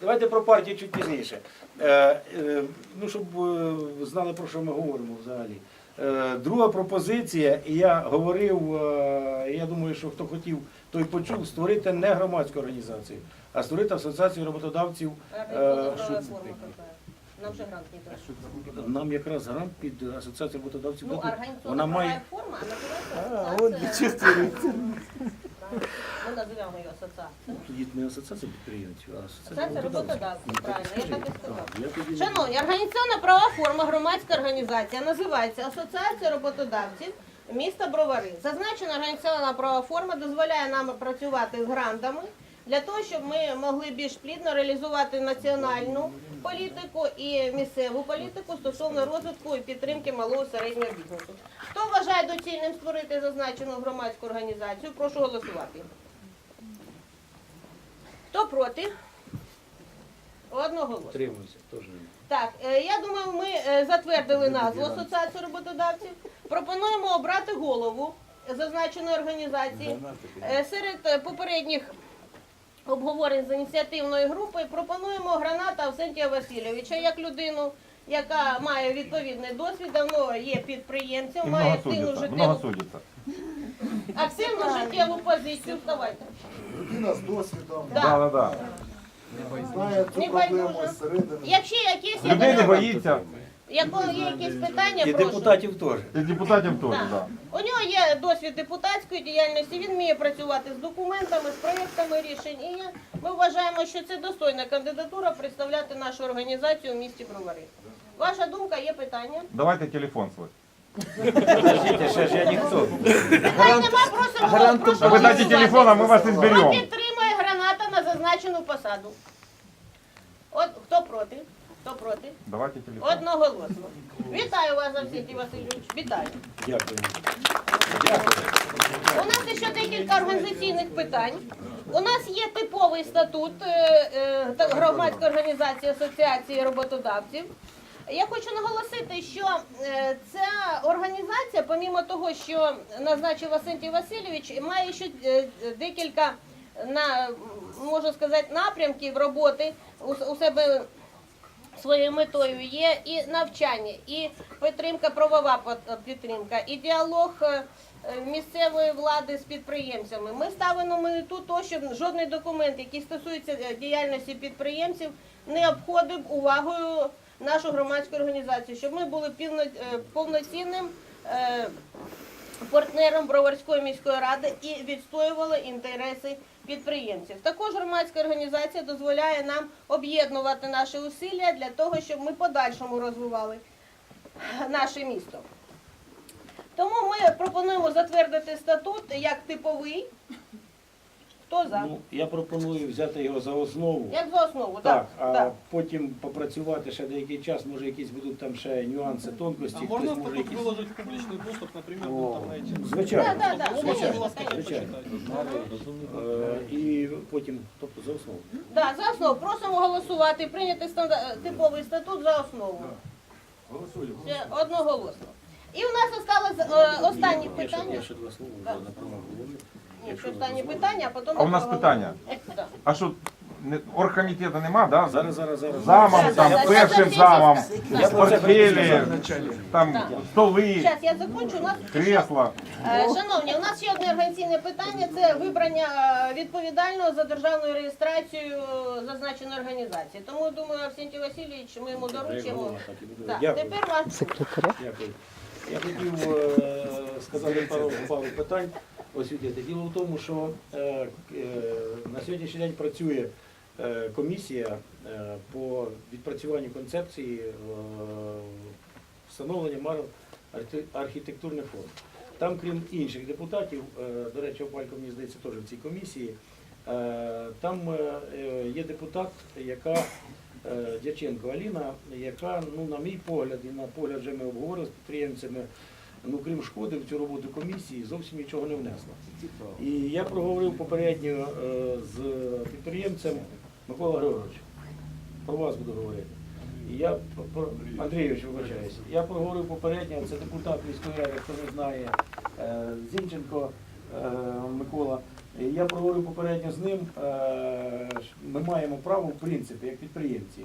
Давайте про партію чуть пізніше. Е, е, ну, щоб е, знали, про що ми говоримо взагалі. Друга пропозиція, і я говорив, я думаю, що хто хотів, той почув, створити не громадську організацію, а створити асоціацію роботодавців. Нам же грант не дают. Нам якраз грант під асоціацію роботодавців Ну, Вона має форма, а А, ее ассоциацией. тоді не асоціація підприємців, а асоціація Асоціація роботодавців. правильно, я так і сказала. Я тоді- Шановні, організаційна права форма громадська організація називається Асоціація роботодавців міста Бровари. Зазначена організаційна права форма дозволяє нам працювати з грантами для того, щоб ми могли більш плідно реалізувати національну політику і місцеву політику стосовно розвитку і підтримки малого і середнього бізнесу. Хто вважає доцільним створити зазначену громадську організацію? Прошу голосувати. Хто проти? Одного голосу. Утримуюся, теж не. Так, е, я думаю, ми е, затвердили назву Асоціації роботодавців. Пропонуємо обрати голову зазначеної організації. Е, Серед попередніх обговорень з ініціативної групи пропонуємо Граната Авсентія Васильовича як людину, яка має відповідний досвід, давно є підприємцем, И має активну судится, життєву, активну життєву позицію. Вставайте. Людина з досвідом, Да. Да, да, да. знає цю Не проблему байдуже. зсередини. Якщо якісь Людей не боїться, якщо є якісь питання, І прошу. депутатів теж. і депутатів теж, Так. да. У нього є досвід депутатської діяльності, він вміє працювати з документами, з проєктами рішень. І ми вважаємо, що це достойна кандидатура представляти нашу організацію в місті Бровари. Ваша думка, є питання? Давайте телефон свой. Подождите, ще ж я ніхто. Питань нема, просимо. гарант- прошу А ви дайте голосувати. телефон, а ми вас Хто зберемо. підтримує граната на зазначену посаду? От хто проти? Хто проти? Давайте телефон. Одноголосно. Вітаю вас, Арсентій Васильович. Вітаю. Дякую. У нас ще декілька організаційних питань. У нас є типовий статут е, е, громадської організації Асоціації роботодавців. Я хочу наголосити, що е, ця організація, помімо того, що назначив Василій Васильович, має ще декілька на можу сказати напрямків роботи у себе своєю метою є і навчання, і підтримка, правова підтримка, і діалог е, е, місцевої влади з підприємцями. Ми ставимо мету то, щоб жодний документ, який стосується е, діяльності підприємців, не обходив увагою нашу громадську організацію, щоб ми були повноцінним. Партнером Броварської міської ради і відстоювали інтереси підприємців. Також громадська організація дозволяє нам об'єднувати наші усилля для того, щоб ми подальшому розвивали наше місто. Тому ми пропонуємо затвердити статут як типовий. Хто за? Ну, я пропоную взяти його за основу. Як за основу, Так, так. а так. потім попрацювати ще деякий час, може якісь будуть там ще нюанси, тонкості. А можно хтось може якісь... выложить в публичный доступ, например, в О, интернете? Звичайно, Да, да, да, звичайно, звичайно, звичайно. Е, І потім, тобто за основу. Да, за основу. Просимо голосувати, прийняти стандар- типовий статут за основу. Це одноголосно. І у нас осталось е, ще, питання. я ще два слова Останні питання, а потім... А у нас питання. А що, не- оргкомітету нема, да? Зараз, зараз, зараз. Замом, там, першим замом, портфелі, там, столи, Зараз я закончу. У нас кресла. Е, Шановні, у нас ще одне організаційне питання це вибрання е, відповідального за державною реєстрацією е, зазначеної організації. Тому думаю, Арсентій Васильович, ми йому доручимо. Так. Так, Дякую. тепер вас Дякую. Я хотів е, сказати пару, пару питань освітити. Діло в тому, що е, е, на сьогоднішній день працює е, комісія по відпрацюванню концепції встановлення архітектурних форм. Там, крім інших депутатів, до речі, Опалько, мені здається, теж в цій комісії, там є депутат, яка Дяченко Аліна, яка, ну, на мій погляд, і на погляд вже ми обговорили з підприємцями, ну, крім шкоди, в цю роботу комісії зовсім нічого не внесла. І я проговорив попередньо е, з підприємцем Микола Григорович. Про вас буду говорити. І я Андрійович, вибачаюся. Я проговорив попередньо, це депутат міської ради, хто не знає, е, Зінченко. е, Микола. Я проговорив попередньо з ним. Ми маємо право, в принципі, як підприємці.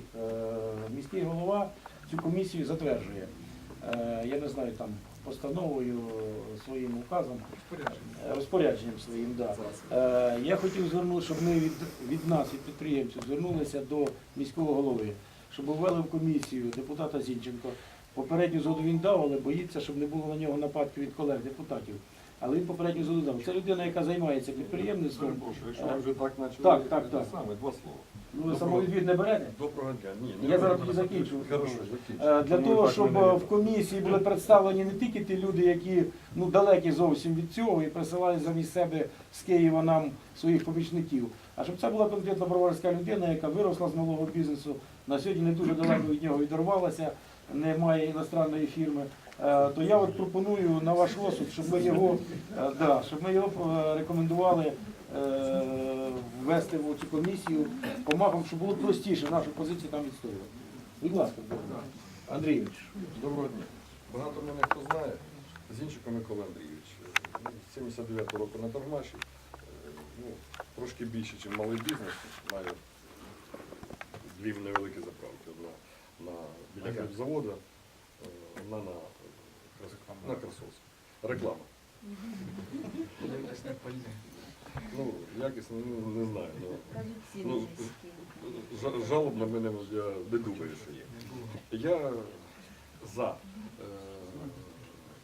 Міський голова цю комісію затверджує. Я не знаю, там постановою, е, своїм указом, е, розпорядженням своїм, да. Е, Я хотів звернути, щоб ми від, від нас, від підприємців, звернулися до міського голови, щоб ввели в комісію депутата Зінченко. Попередню згоду він дав, але боїться, щоб не було на нього нападків від колег депутатів. Але він попередню згоду дав. Це людина, яка займається підприємництвом. Перепрошую, якщо ви вже так почали, Так, так, так. саме два слова. Ну, самовідвід не берете? Доброго дня. Ні, не Я зараз тоді закінчу. Хорошо, закінчу. Е, Для Ну, того, так щоб е, в комісії були представлені не тільки ті люди, які ну далекі зовсім від цього і присилають замість себе з Києва нам своїх помічників, а щоб це була конкретно броварська людина, яка виросла з малого бізнесу, на сьогодні не дуже далеко від нього відірвалася, не має іностранної фірми. Е, То я от пропоную на ваш розсуд, щоб ми його, е, да, щоб ми його е, рекомендували ввести в цю комісію помагом, щоб було простіше нашу позицію там відстоювати. Будь ласка, Андрійович. Доброго дня. Багато мене хто знає. Зінченко Микола Андрійович. Е, З 79 року на Тормаші. Е, Ну, трошки більше, ніж малий бізнес. Маю дві невеликі заправки. Одна на, біля заводу, одна на, на Красовську. Реклама. Ну, якісно, ну, не знаю. Ну, ну, жа- жалоб на мене я не думаю, що є. Я за е,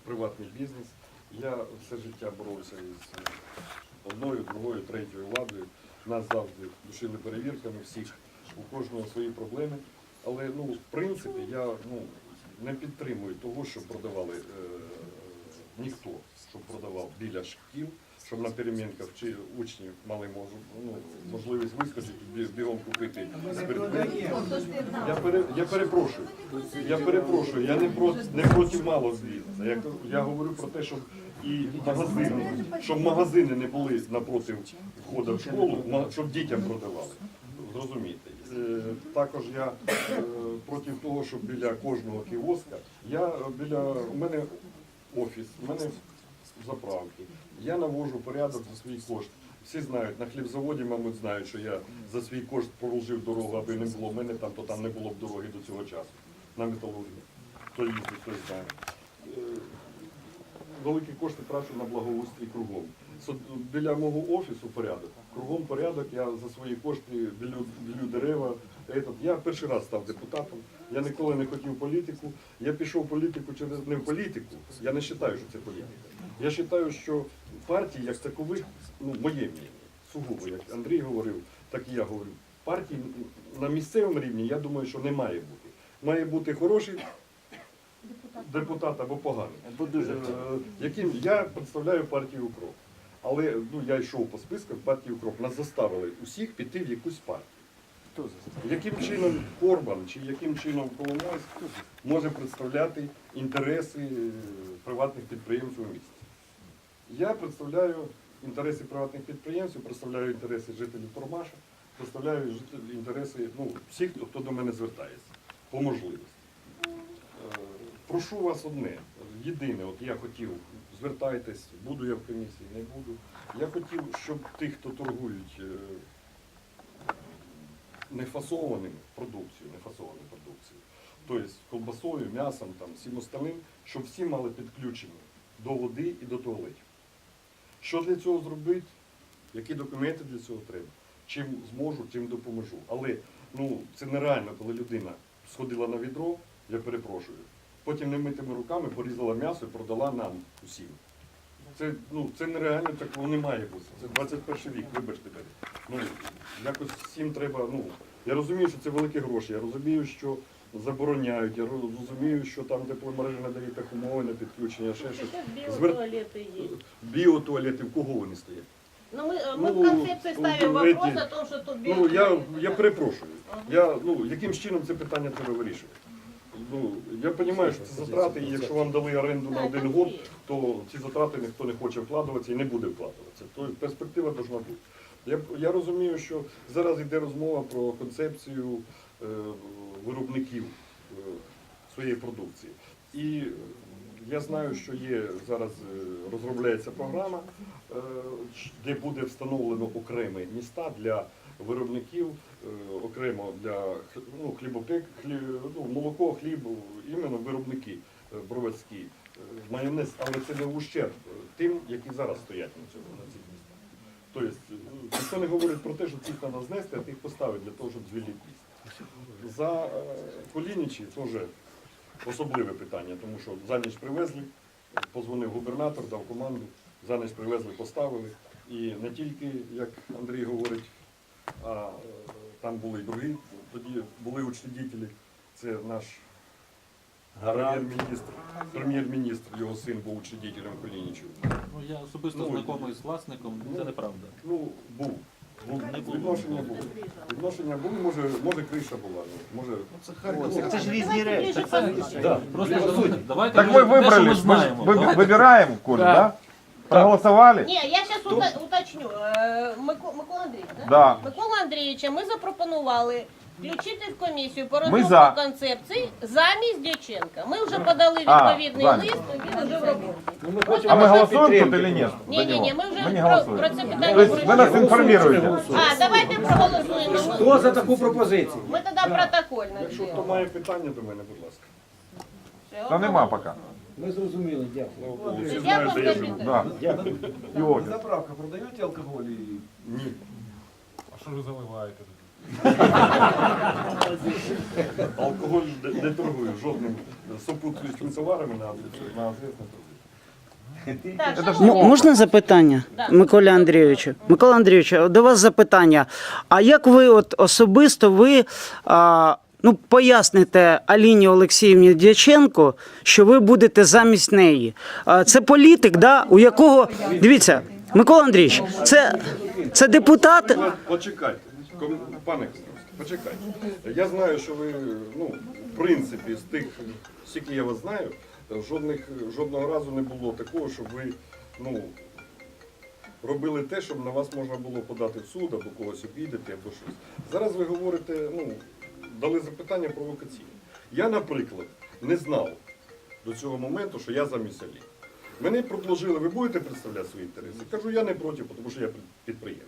приватний бізнес. Я все життя боровся із одною, другою, третьою владою. Нас завжди душили перевірками всіх, у кожного свої проблеми. Але ну, в принципі я ну, не підтримую того, що продавали е, ніхто, щоб продавав біля шкіл, щоб на перемінках чи учні мали ну, можливість вискочити, бі- бігом купити спиртне. Я, пере, я перепрошую. Я перепрошую, я не, про, не проти малого бізнесу. Я, я говорю про те, щоб і магазини, щоб магазини не були напроти входу в школу, щоб дітям продавали. Зрозумієте. Е, Також я е, проти того, щоб біля кожного кіоска, я біля у мене офіс, у мене заправки. Я навожу порядок за свій кошт. Всі знають, на хлібзаводі, мабуть, знають, що я за свій кошт проложив дорогу, аби не було в мене там, то там не було б дороги до цього часу. На металургії. Хто їздить, хтось знає. Е, Великі кошти трачу на благоустрій кругом. Біля мого офісу порядок. Кругом порядок, я за свої кошти білю, білю дерева. Я перший раз став депутатом. Я ніколи не хотів політику. Я пішов в політику через не в політику. Я не вважаю, що це політика. Я вважаю, що партії як такових, ну, моє мнення, сугубо, як Андрій говорив, так і я говорю. Партій на місцевому рівні, я думаю, що не має бути. Має бути хороший депутат або поганий. Е, Яким я представляю партію Укроп. Але ну, я йшов по списках партії Укроп. Нас заставили усіх піти в якусь партію. Яким чином Корбан чи яким чином Коломойськ може представляти інтереси е, приватних підприємців у місті? Я представляю інтереси приватних підприємців, представляю інтереси жителів Тормаша, представляю інтереси ну, всіх, хто до мене звертається по можливості. Е, Прошу вас одне, єдине, от я хотів, звертайтесь, буду я в комісії, не буду. Я хотів, щоб тих, хто торгують е, нефасованим продукцією, нефасованою продукцією, тобто колбасою, м'ясом, там, всім остальним, щоб всі мали підключення до води і до туалетів. Що для цього зробити? Які документи для цього треба? Чим зможу, тим допоможу. Але ну, це нереально, коли людина сходила на відро, я перепрошую, потім немитими руками порізала м'ясо і продала нам усім. Це, ну, це нереально, такого не має бути. Це 21 вік, вибачте. Ну, якось всім треба. Ну, я розумію, що це великі гроші, я розумію, що забороняють, я розумію, що там тепломережі надають так умови на підключення, ще щось. Звер- Біотуалети є. Біотуалети, в кого вони стоять? Ну, ми, э, мы Ну, в концепции ну, ставим эти- вопрос о том, что тут Ну, я, биотуалеты. я перепрошую. Я, ну, яким чином це питання треба вирішувати? Ну, я розумію, що це затрати, і якщо вам дали оренду на Да, один там год, є. то ці затрати ніхто не хоче вкладатися і не буде вкладатися. То перспектива повинна бути. Я, я розумію, що зараз йде розмова про концепцію е, виробників е, своєї продукції. І Я знаю, що є зараз е, розробляється програма, е, де буде встановлено окремі міста для виробників, е, окремо для ну, хлібопек, хлі, ну, молоко, хліб, іменно виробники е, броварські, е, майонез, але це не ущерб е, тим, які зараз стоять на цьому на цих містах. Тобто ніхто не говорить про те, що цих треба знести, а тих поставити для того, щоб звільнити. За е, Колінічі теж особливе питання, тому що за ніч привезли, позвонив губернатор, дав команду, за ніч привезли, поставили. І не тільки, як Андрій говорить, а е, там були й другі, тоді були учредителі, це наш прем'єр-міністр, прем'єр-міністр, його син був учредителем Колінічу. Ну, я особисто Ну, знайомий з власником, це неправда. Ну, був. був. Не було. Відношення було. Відношення було, може, може криша була, ну, може. Це Харків. Це ж різні речі. Давайте Да. Просто По суті. давайте Так ми вы те, що выбрали, ми мы ж знаємо. вы- Давайте- выбираем, Коля, Да. да? Проголосовали? Ні, я зараз уточню. Е, Мико- Микола Андрійович, да? Да. Микола Андрійовича, ми запропонували включити в комісію по Ми розробку за. концепції замість Дяченка. Ми вже подали А, відповідний замість. лист, він вже в роботі. Ну, ми хочемо А мы вашої голосуем тут підтримки или нет? Ні, за ні, ні, него? ми вже Мы не про, голосуем. про це питання То есть вы нас пройшли. информируете? А, давайте проголосуємо. Хто за таку пропозицію? Ми тоді протокольно. Якщо хто зробимо. має питання до мене, будь ласка. Все, Да нема пока. Ми зрозуміли, дякую. Слава Богу, всі Дякую знають, де я за живу. підтримку. Да. Дякую. И офис. Заправка продаете алкоголь и... Ні. А что же заливаете? Алкоголь не, не торгую жодним супутствуючими товарами на, на. Так, М- Можна запитання, Да. Микола Андрійовичу? Микола Андрійовичу, до вас запитання. А як ви от особисто ви а, ну, поясните Аліні Олексіївні Дяченко, що ви будете замість неї? А, це політик, да, у якого. Дивіться, Микола Андрійович, це, це депутат. Почекайте, ком- пане Костровський, почекайте. Я знаю, що ви, ну, в принципі, з тих, скільки я вас знаю, жодних, жодного разу не було такого, щоб ви, ну, робили те, щоб на вас можна було подати в суд, або когось обідати, або щось. Зараз ви говорите, ну, дали запитання провокаційне. Я, наприклад, не знав до цього моменту, що я замість Алі. Мене предложили, ви будете представляти свої інтереси? Кажу, я не проти, тому що я підприємець.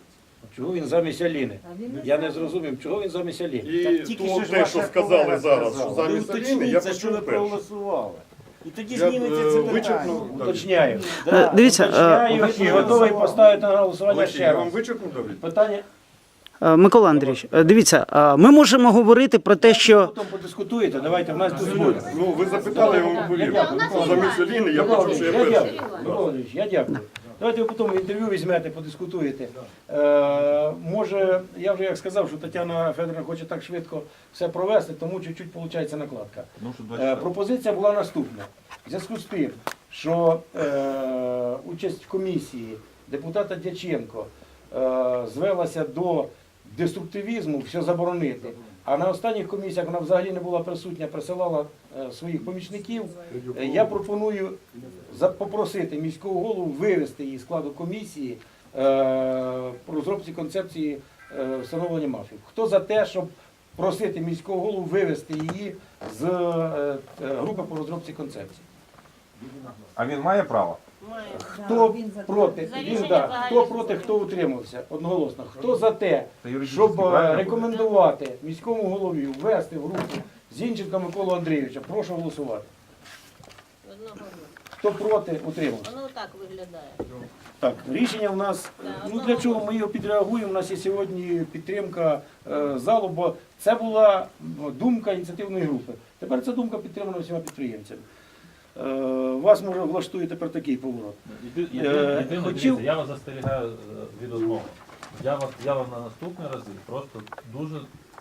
Чого він замість Аліни? Я не зрозумів, чого він замість Аліни? І то, те, що сказали зараз, що замість Аліни, я що ви почув перше. проголосували. І тоді Я, зніметься е, це вичерпнув, питання. Давид. Уточняю. Е, Дивіться, е, Уточняю і готовий поставити на голосування Олексій, ще я вам раз. вичерпнув? Питання е, Микола Андрійович, е, дивіться, е, ми можемо говорити про те, що. потім подискутуєте, давайте в нас тут буде. Ну, ви запитали, я вам відповів. Да, Замість. Аліни я почув, що я перший. Микола Володимирович, я дякую. Давайте ви потім інтерв'ю візьмете, подискутуєте. Е, може, я вже як сказав, що Тетяна Федоровна хоче так швидко все провести, тому чуть-чуть виходить накладка. Ну, Е. Пропозиція була наступна. В зв'язку з тим, що е, участь в комісії депутата Дяченко е, звелася до деструктивізму, все заборонити. А на останніх комісіях вона взагалі не була присутня, присилала е, своїх помічників. Е, Я пропоную попросити міського голову вивести її з складу комісії е, по розробці концепції е, встановлення мафів. Хто за те, щоб просити міського голову вивести її з е, групи по розробці концепції? А він має право? Має. Хто проти? За Він, да. Хто проти, хто утримався? Одноголосно. Хто за те, щоб рекомендувати міському голові ввести в групу Зінченка Миколу Андрійовича? Прошу голосувати. Хто проти, утримався. Воно так виглядає. Так, рішення в нас. Да, Ну для чого ми його підреагуємо? У нас є сьогодні підтримка е, залу, бо це була ну, думка ініціативної групи. Тепер ця думка підтримана всіма підприємцями. Е, вас може влаштує тепер такий поворот. Єди- Е, хотів- я вас застерігаю е, від одного. Я, вас, я вам на наступні рази просто дуже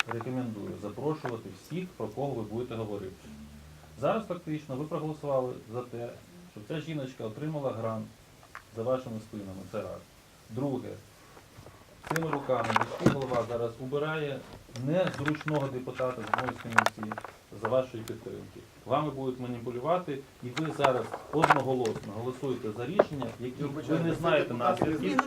рекомендую запрошувати всіх, про кого ви будете говорити. Зараз фактично ви проголосували за те, щоб ця жіночка отримала грант за вашими спинами. Це раз. Друге, цими руками міський голова зараз убирає незручного депутата з моєї комісії за вашої підтримки. Вами будуть маніпулювати, і ви зараз одноголосно голосуєте за рішення, які ви не знаєте наслідків.